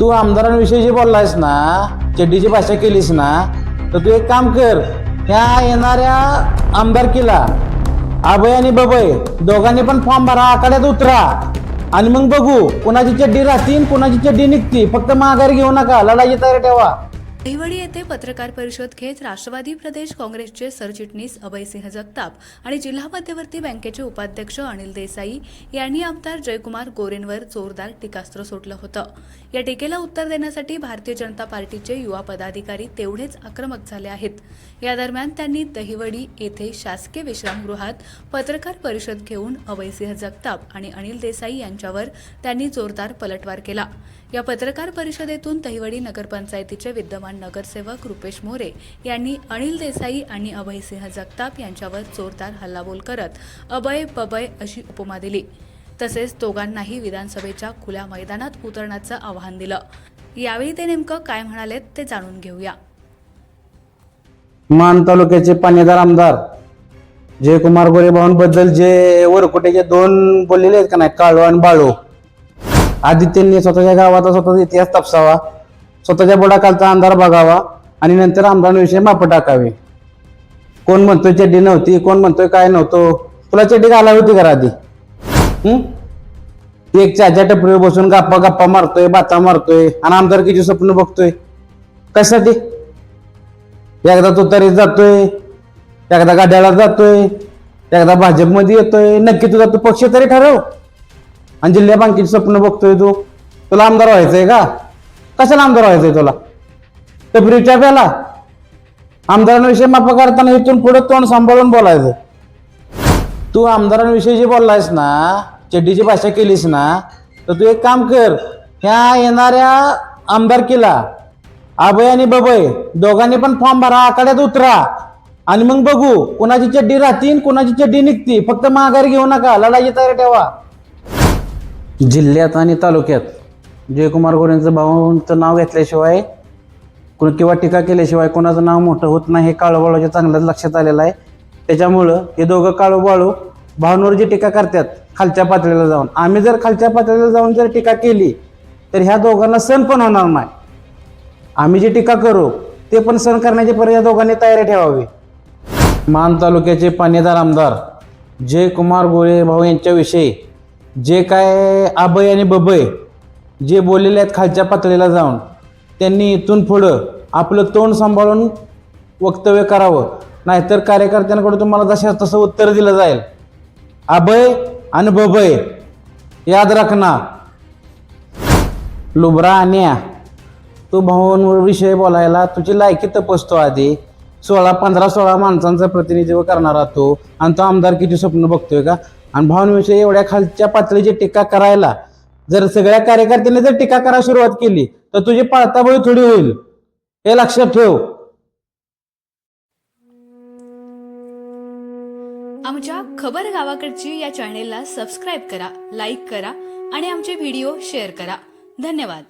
तू आमदारांविषयी जे बोललायस ना चड्डीची भाषा केलीस ना तर तू एक काम कर ह्या येणाऱ्या आमदारकीला आभय आणि बबय दोघांनी पण फॉर्म भरा आखाड्यात उतरा. आणि मग बघू कुणाची चड्डी राहतील कुणाची चड्डी निघती फक्त माघार घेऊ नका लढाईची तयारी ठेवा. दहिवडी येथे पत्रकार परिषद घेत राष्ट्रवादी प्रदेश काँग्रेसचे सरचिटणीस अभयसिंह जगताप आणि जिल्हा मध्यवर्ती बँकेचे उपाध्यक्ष अनिल देसाई यांनी आमदार जयकुमार गोरेंवर जोरदार टीकास्त्र सोडलं होतं. या टीकेला उत्तर देण्यासाठी भारतीय जनता पार्टीचे युवा पदाधिकारी तेवढेच आक्रमक झाले आहेत. या दरम्यान त्यांनी दहिवडी येथे शासकीय विश्रामगृहात पत्रकार परिषद घेऊन अभयसिंह जगताप आणि अनिल देसाई यांच्यावर त्यांनी जोरदार पलटवार केला. या पत्रकार परिषदेतून दहिवडी नगरपंचायतीचे विद्यमान नगरसेवक रुपेश मोरे यांनी अनिल देसाई आणि अभयसिंह जगताप यांच्यावर जोरदार हल्लाबोल करत अभय बबय अशी उपमा दिली. तसेच दोघांनाही विधानसभेच्या खुल्या मैदानात उतरण्याचं आवाहन दिलं. यावेळी ते नेमकं काय म्हणाले ते जाणून घेऊया. मान तालुक्याचे पाणीदार आमदार जयकुमार गोरे बद्दल जे वरकुटेचे दोन बोललेले आहेत का नाही काळू आणि बाळू. आधी त्यांनी स्वतःच्या गावाचा स्वतःचा इतिहास तपासावा. स्वतःच्या बुडाखालचा अंधार बघावा आणि नंतर आमदारांविषयी माप टाकावे. कोण म्हणतोय चड्डी नव्हती कोण म्हणतोय काय नव्हतं? तुला चड्डी घाला होती घरा आधी एक चाच्या टपरीवर बसून गप्पा गप्पा मारतोय बाता मारतोय आणि आमदारकीचे स्वप्न बघतोय. कशासाठी? एकदा तो तरी जातोय एकदा गाड्याला जातोय एकदा भाजपमध्ये येतोय. नक्की तुझा तू पक्ष तरी ठरव. आणि जिल्हा बँकेचे स्वप्न बघतोय तू. तुला आमदार व्हायचंय का? कशाला आमदार व्हायचंय तुला? टपरीच्या प्याला. आमदारांविषयी माफ करताना इथून पुढे तोंड सांभाळून बोलायचं. तू आमदारांविषयी जे बोललायस ना चड्डीची भाषा केलीस ना तर तू एक काम कर ह्या येणाऱ्या आमदारकीला आबय आणि बबय दोघांनी पण फॉर्म भरा आखाड्यात उतरा. आणि मग बघू कुणाची चड्डी राहतील कुणाची चड्डी निघती. फक्त माघारी घेऊ नका लढाईची तयारी ठेवा. जिल्ह्यात आणि तालुक्यात जयकुमार गोरेंचं भाऊंचं नाव घेतल्याशिवाय कुण किंवा टीका केल्याशिवाय कोणाचं नाव मोठं होत नाही हे काळूबाळूच्या चांगल्याच लक्षात आलेलं आहे. त्याच्यामुळं हे दोघं काळूबाळू भावनेवर जी टीका करतात खालच्या पातळीला जाऊन. आम्ही जर खालच्या पातळीला जाऊन जर टीका केली तर ह्या दोघांना सण पण होणार नाही. आम्ही जी टीका करू ते पण सण करण्याची पर्याय या दोघांनी तयारी ठेवावी. मान तालुक्याचे पाणीदार आमदार जयकुमार गोळे भाऊ यांच्याविषयी जे काय आबय आणि बबय जे बोललेले आहेत खालच्या पातळीला जाऊन त्यांनी इथून पुढं आपलं तोंड सांभाळून वक्तव्य करावं. नाहीतर कार्यकर्त्यांकडून तुम्हाला जशा तसं उत्तर दिलं जाईल. अभय आणि बभय याद राखना. लुबरा आणि तू भाऊंवर विषय बोलायला तुझी लायकी तपासतो आधी. सोळा पंधरा सोळा माणसांचं प्रतिनिधित्व करणारा तो आणि तो आमदारकीची स्वप्न बघतोय का? आणि भाऊंविषयी एवढ्या खालच्या पातळीची टीका करायला जर सगळ्या कार्यकर्त्यांनी जर टीका करायला सुरुवात केली तर तुझी पळताबळी थोडी होईल. हे लक्षात ठेव. आमच्या खबर गावाकडची या चॅनेलला सबस्क्राईब करा लाईक करा आणि आमचे व्हिडिओ शेअर करा. धन्यवाद.